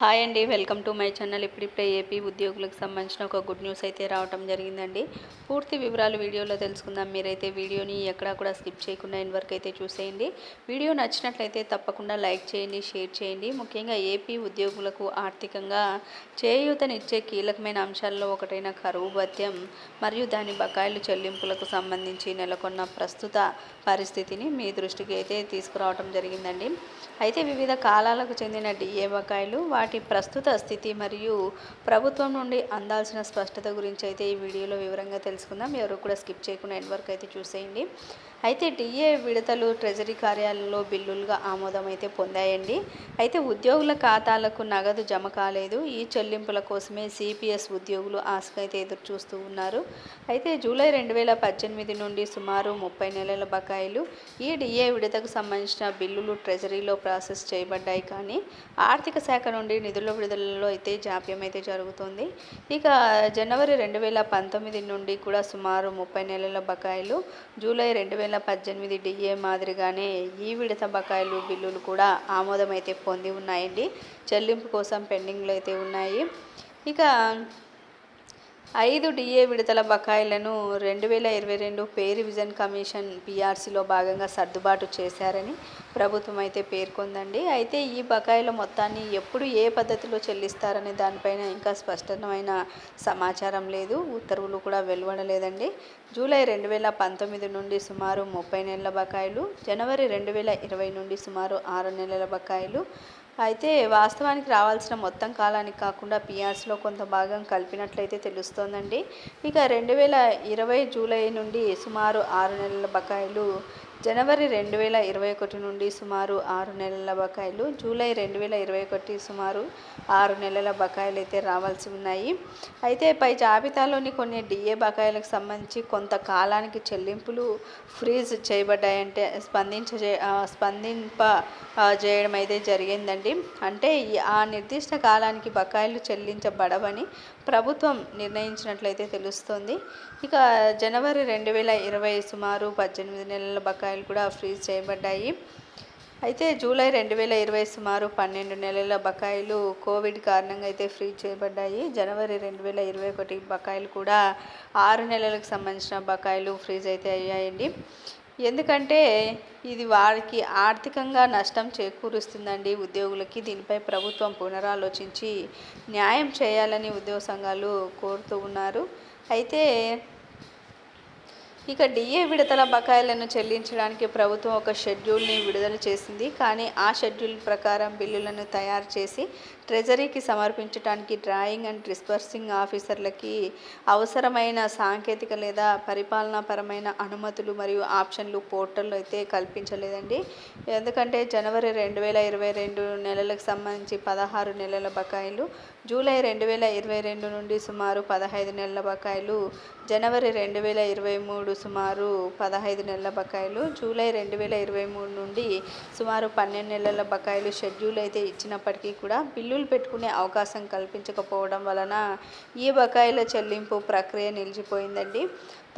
Hi అండి welcome to my channel. ఇప్పుడిప్పుడే AP ఉద్యోగులకు సంబంధించిన ఒక గుడ్ న్యూస్ అయితే రావటం జరిగిందండి. పూర్తి వివరాలు వీడియోలో తెలుసుకుందాం. మీరైతే వీడియోని ఎక్కడా కూడా స్కిప్ చేయకుండా ఇన్ వరకు అయితే చూసేయండి. వీడియో నచ్చినట్లయితే తప్పకుండా లైక్ చేయండి షేర్ చేయండి. ముఖ్యంగా ఏపీ ఉద్యోగులకు ఆర్థికంగా చేయూతనిచ్చే కీలకమైన అంశాల్లో ఒకటైన కరువు భత్యం మరియు దాని బకాయిలు చెల్లింపులకు సంబంధించి నెలకొన్న ప్రస్తుత పరిస్థితిని మీ దృష్టికి అయితే తీసుకురావడం జరిగిందండి. అయితే వివిధ కాలాలకు చెందిన డిఏ బకాయిలు వాటి వాటి ప్రస్తుత స్థితి మరియు ప్రభుత్వం నుండి అందాల్సిన స్పష్టత గురించి అయితే ఈ వీడియోలో వివరంగా తెలుసుకుందాం. ఎవరు కూడా స్కిప్ చేయకుండా ఎండ్ వరకు అయితే చూసేయండి. అయితే డిఏ విడతలు ట్రెజరీ కార్యాలయంలో బిల్లులుగా ఆమోదం అయితే పొందాయండి. అయితే ఉద్యోగుల ఖాతాలకు నగదు జమ కాలేదు. ఈ చెల్లింపుల కోసమే సిపిఎస్ ఉద్యోగులు ఆశగా అయితే ఎదురు చూస్తూ ఉన్నారు. అయితే జూలై రెండు వేల పద్దెనిమిది నుండి సుమారు ముప్పై నెలల బకాయిలు ఈ డిఏ విడతకు సంబంధించిన బిల్లులు ట్రెజరీలో ప్రాసెస్ చేయబడ్డాయి. కానీ ఆర్థిక శాఖ నుండి నిధుల విడుదలలో అయితే జాప్యం అయితే జరుగుతుంది. ఇక జనవరి రెండు వేల పంతొమ్మిది నుండి కూడా సుమారు ముప్పై నెలల బకాయిలు జూలై రెండు వేల పద్దెనిమిది డిఏ మాదిరిగానే ఈ విడత బకాయిలు బిల్లులు కూడా ఆమోదం అయితే పొంది ఉన్నాయండి. చెల్లింపు కోసం పెండింగ్లు అయితే ఉన్నాయి. ఇక ఐదు డిఏ విడతల బకాయిలను రెండు వేల ఇరవై రెండు పే రివిజన్ కమిషన్ పీఆర్సీలో భాగంగా సర్దుబాటు చేశారని ప్రభుత్వం అయితే పేర్కొందండి. అయితే ఈ బకాయిల మొత్తాన్ని ఎప్పుడు ఏ పద్ధతిలో చెల్లిస్తారనే దానిపైన ఇంకా స్పష్టమైన సమాచారం లేదు. ఉత్తర్వులు కూడా వెలువడలేదండి. జూలై రెండు వేల పంతొమ్మిది నుండి సుమారు ముప్పై నెలల బకాయిలు జనవరి రెండు వేల ఇరవై నుండి సుమారు ఆరు నెలల బకాయిలు. అయితే వాస్తవానికి రావాల్సిన మొత్తం కాలానికి కాకుండా పిఆర్స్లో కొంత భాగం కలిపినట్లయితే తెలుస్తోందండి. ఇక రెండు వేల ఇరవై జూలై నుండి సుమారు ఆరు నెలల బకాయిలు జనవరి రెండు వేల ఇరవై ఒకటి నుండి సుమారు ఆరు నెలల బకాయిలు జూలై రెండు వేల ఇరవై ఒకటి సుమారు ఆరు నెలల బకాయిలు అయితే రావాల్సి ఉన్నాయి. అయితే పై జాబితాలోని కొన్ని డిఏ బకాయిలకు సంబంధించి కొంత కాలానికి చెల్లింపులు ఫ్రీజ్ చేయబడ్డాయంటే స్పందించ స్పందింప చేయడం అయితే జరిగిందండి. అంటే ఆ నిర్దిష్ట కాలానికి బకాయిలు చెల్లించబడవని ప్రభుత్వం నిర్ణయించినట్లయితే తెలుస్తుంది. ఇక జనవరి రెండు వేల ఇరవై సుమారు పద్దెనిమిది నెలల బకాయి బకాయిలు కూడా ఫ్రీజ్ చేయబడ్డాయి. అయితే జూలై రెండు వేల ఇరవై సుమారు పన్నెండు నెలల బకాయిలు కోవిడ్ కారణంగా అయితే ఫ్రీ చేయబడ్డాయి. జనవరి రెండు వేల ఇరవై ఒకటి బకాయిలు కూడా ఆరు నెలలకు సంబంధించిన బకాయిలు ఫ్రీజ్ అయితే అయ్యాయండి. ఎందుకంటే ఇది వారికి ఆర్థికంగా నష్టం చేకూరుస్తుందండి ఉద్యోగులకి. దీనిపై ప్రభుత్వం పునరాలోచించి న్యాయం చేయాలని ఉద్యోగ సంఘాలు కోరుతూ ఉన్నారు. అయితే ఇక డిఏ విడతల బకాయిలను చెల్లించడానికి ప్రభుత్వం ఒక షెడ్యూల్ని విడుదల చేసింది. కానీ ఆ షెడ్యూల్ ప్రకారం బిల్లులను తయారు చేసి ట్రెజరీకి సమర్పించడానికి డ్రాయింగ్ అండ్ డిస్పర్సింగ్ ఆఫీసర్లకి అవసరమైన సాంకేతిక లేదా పరిపాలనాపరమైన అనుమతులు మరియు ఆప్షన్లు పోర్టల్లో అయితే కల్పించలేదండి. ఎందుకంటే జనవరి రెండు వేల ఇరవై రెండు నెలలకు సంబంధించి పదహారు నెలల బకాయిలు జూలై రెండు వేల ఇరవై రెండు నుండి సుమారు పదహైదు నెలల బకాయిలు జనవరి రెండు వేల ఇరవై మూడు సుమారు పదహైదు నెలల బకాయిలు జూలై రెండు వేల ఇరవై మూడు నుండి సుమారు పన్నెండు నెలల బకాయిలు షెడ్యూల్ అయితే ఇచ్చినప్పటికీ కూడా బిల్లు బిల్లులు పెట్టుకునే అవకాశం కల్పించకపోవడం వలన ఈ బకాయిల చెల్లింపు ప్రక్రియ నిలిచిపోయిందండి.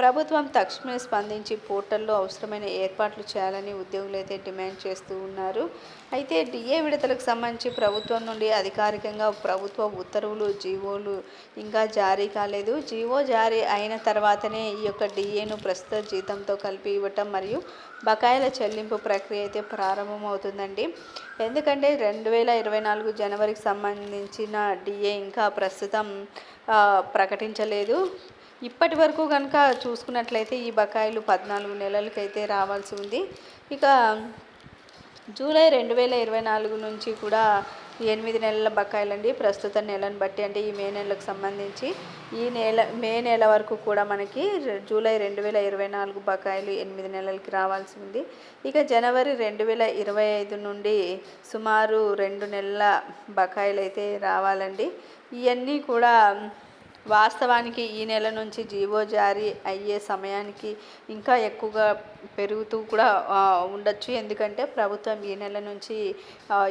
ప్రభుత్వం తక్షణమే స్పందించి పోర్టల్లో అవసరమైన ఏర్పాట్లు చేయాలని ఉద్యోగులు అయితే డిమాండ్ చేస్తూ ఉన్నారు. అయితే డిఏ విడతలకు సంబంధించి ప్రభుత్వం నుండి అధికారికంగా ప్రభుత్వ ఉత్తర్వులు జీవోలు ఇంకా జారీ కాలేదు. జీవో జారీ అయిన తర్వాతనే ఈ యొక్క డిఏను ప్రస్తుత జీతంతో కలిపి ఇవ్వటం మరియు బకాయిల చెల్లింపు ప్రక్రియ అయితే ప్రారంభమవుతుందండి. ఎందుకంటే రెండు వేల ఇరవై నాలుగు జనవరికి సంబంధించిన డిఏ ఇంకా ప్రస్తుతం ప్రకటించలేదు. ఇప్పటి వరకు కనుక చూసుకున్నట్లయితే ఈ బకాయిలు పద్నాలుగు నెలలకైతే రావాల్సి ఉంది. ఇక జూలై రెండు వేల ఇరవై నాలుగు నుంచి కూడా ఎనిమిది నెలల బకాయిలండి. ప్రస్తుత నెలను బట్టి అంటే ఈ మే నెలకు సంబంధించి ఈ నెల మే నెల వరకు కూడా మనకి జూలై రెండు వేల ఇరవై నాలుగు బకాయిలు ఎనిమిది నెలలకి రావాల్సి ఉంది. ఇక జనవరి రెండు వేల ఇరవై ఐదు నుండి సుమారు రెండు నెలల బకాయిలు అయితే రావాలండి. ఇవన్నీ కూడా వాస్తవానికి ఈ నెల నుంచి జీవో జారీ అయ్యే సమయానికి ఇంకా ఎక్కువగా పెరుగుతూ కూడా ఉండొచ్చు. ఎందుకంటే ప్రభుత్వం ఈ నెల నుంచి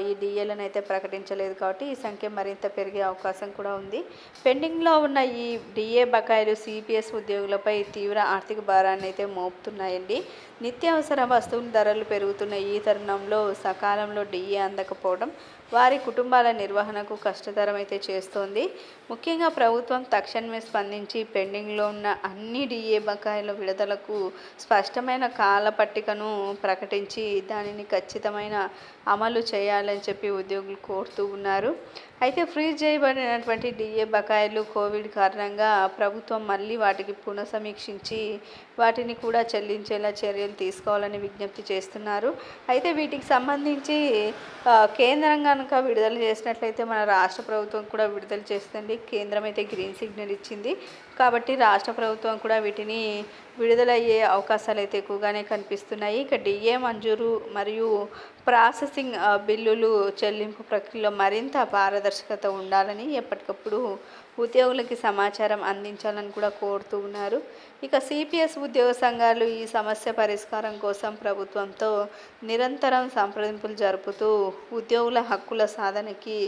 ఈ డిఏలను అయితే ప్రకటించలేదు కాబట్టి ఈ సంఖ్య మరింత పెరిగే అవకాశం కూడా ఉంది. పెండింగ్లో ఉన్న ఈ డిఏ బకాయిలు సిపిఎస్ ఉద్యోగులపై తీవ్ర ఆర్థిక భారాన్ని అయితే మోపుతున్నాయండి. నిత్యావసర వస్తువుల ధరలు పెరుగుతున్న ఈ తరుణంలో సకాలంలో డిఏ అందకపోవడం వారి కుటుంబాల నిర్వహణకు కష్టతరం అయితే చేస్తోంది. ముఖ్యంగా ప్రభుత్వం తక్షణమే స్పందించి పెండింగ్లో ఉన్న అన్ని డిఏ బకాయిల విడుదలకు స్పష్టమైన కాల పట్టికను ప్రకటించి దానిని ఖచ్చితమైన అమలు చేయాలని చెప్పి ఉద్యోగులు కోరుతూ ఉన్నారు. అయితే ఫ్రీజ్ చేయబడినటువంటి డిఏ బకాయిలు కోవిడ్ కారణంగా ప్రభుత్వం మళ్ళీ వాటికి పునఃసమీక్షించి వాటిని కూడా చెల్లించేలా చర్యలు తీసుకోవాలని విజ్ఞప్తి చేస్తున్నారు. అయితే వీటికి సంబంధించి కేంద్రం కనుక విడుదల చేసినట్లయితే మన రాష్ట్ర ప్రభుత్వం కూడా విడుదల చేస్తుంది కేంద్రం అయితే గ్రీన్ సిగ్నల్ ఇచ్చింది. కాబట్టి రాష్ట్ర ప్రభుత్వం కూడా వీటిని విడుదలయ్యే అవకాశాలు అయితే ఎక్కువగానే కనిపిస్తున్నాయి. ఇక డిఏ మంజూరు మరియు ప్రాసెసింగ్ బిల్లులు చెల్లింపు ప్రక్రియలో మరింత పారదర్శకత ఉండాలని ఎప్పటికప్పుడు ఉద్యోగులకి సమాచారం అందించాలని కూడా కోరుతూ ఉన్నారు. ఇక సిపిఎస్ ఉద్యోగ సంఘాలు ఈ సమస్య పరిష్కారం కోసం ప్రభుత్వంతో నిరంతరం సంప్రదింపులు జరుపుతూ ఉద్యోగుల హక్కుల సాధనకి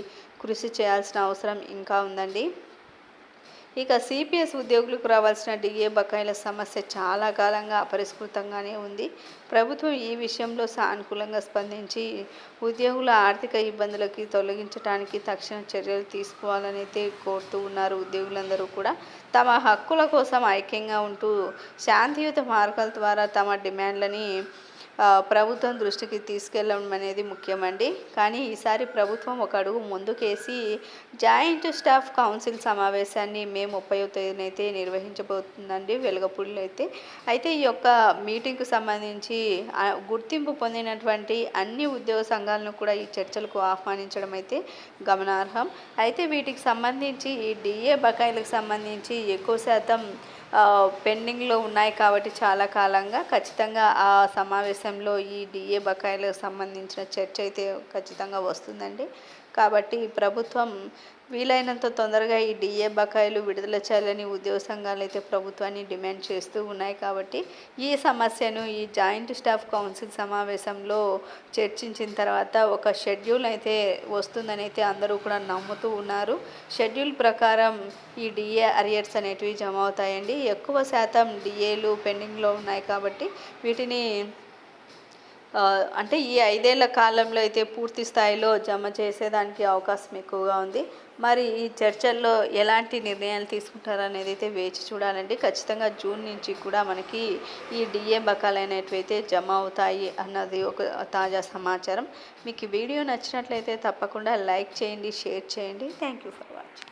కృషి చేయాల్సిన అవసరం ఇంకా ఉందండి. ఇక సిపిఎస్ ఉద్యోగులకు రావాల్సిన డిఏ బకాయిల సమస్య చాలా కాలంగా అపరిష్కృతంగానే ఉంది. ప్రభుత్వం ఈ విషయంలో సానుకూలంగా స్పందించి ఉద్యోగుల ఆర్థిక ఇబ్బందులకి తొలగించడానికి తక్షణ చర్యలు తీసుకోవాలని అయితే కోరుతూ ఉన్నారు ఉద్యోగులందరూ కూడా. తమ హక్కుల కోసం ఐక్యంగా ఉంటూ శాంతియుత మార్గాల ద్వారా తమ డిమాండ్లని ప్రభుత్వం దృష్టికి తీసుకెళ్ళడం అనేది ముఖ్యమండి. కానీ ఈసారి ప్రభుత్వం ఒక అడుగు ముందుకేసి జాయింట్ స్టాఫ్ కౌన్సిల్ సమావేశాన్ని మే ముప్పై తేదీన అయితే నిర్వహించబోతుందండి వెలుగపూడిలో అయితే అయితే ఈ యొక్క మీటింగ్కు సంబంధించి గుర్తింపు పొందినటువంటి అన్ని ఉద్యోగ సంఘాలను కూడా ఈ చర్చలకు ఆహ్వానించడం అయితే గమనార్హం. అయితే వీటికి సంబంధించి ఈ డిఏ బకాయిలకు సంబంధించి ఎక్కువ శాతం పెండింగ్లో ఉన్నాయి కాబట్టి చాలా కాలంగా. ఖచ్చితంగా ఆ సమావేశంలో ఈ డిఏ బకాయిలకు సంబంధించిన చర్చ అయితే ఖచ్చితంగా వస్తుందండి. కాబట్టి ప్రభుత్వం వీలైనంత తొందరగా ఈ డిఏ బకాయిలు విడుదల చేయాలని ఉద్యోగ సంఘాలు అయితే ప్రభుత్వాన్ని డిమాండ్ చేస్తూ ఉన్నాయి కాబట్టి ఈ సమస్యను ఈ జాయింట్ స్టాఫ్ కౌన్సిల్ సమావేశంలో చర్చించిన తర్వాత ఒక షెడ్యూల్ అయితే వస్తుందని అయితే అందరూ కూడా నమ్ముతూ ఉన్నారు. షెడ్యూల్ ప్రకారం ఈ డిఏ అరియర్స్ అనేటివి జమ అవుతాయండి. ఎక్కువ శాతం డిఏలు పెండింగ్లో ఉన్నాయి కాబట్టి వీటిని అంటే ఈ ఐదేళ్ళ కాలంలో అయితే పూర్తి స్థాయిలో జమ చేసేదానికి అవకాశం ఎక్కువగా ఉంది. మరి ఈ చర్చల్లో ఎలాంటి నిర్ణయాలు తీసుకుంటారనేది అయితే వేచి చూడాలండి. ఖచ్చితంగా జూన్ నుంచి కూడా మనకి ఈ డిఏ బకాలు జమ అవుతాయి అన్నది ఒక తాజా సమాచారం. మీకు ఈ వీడియో నచ్చినట్లయితే తప్పకుండా లైక్ చేయండి షేర్ చేయండి. Thank you for watching.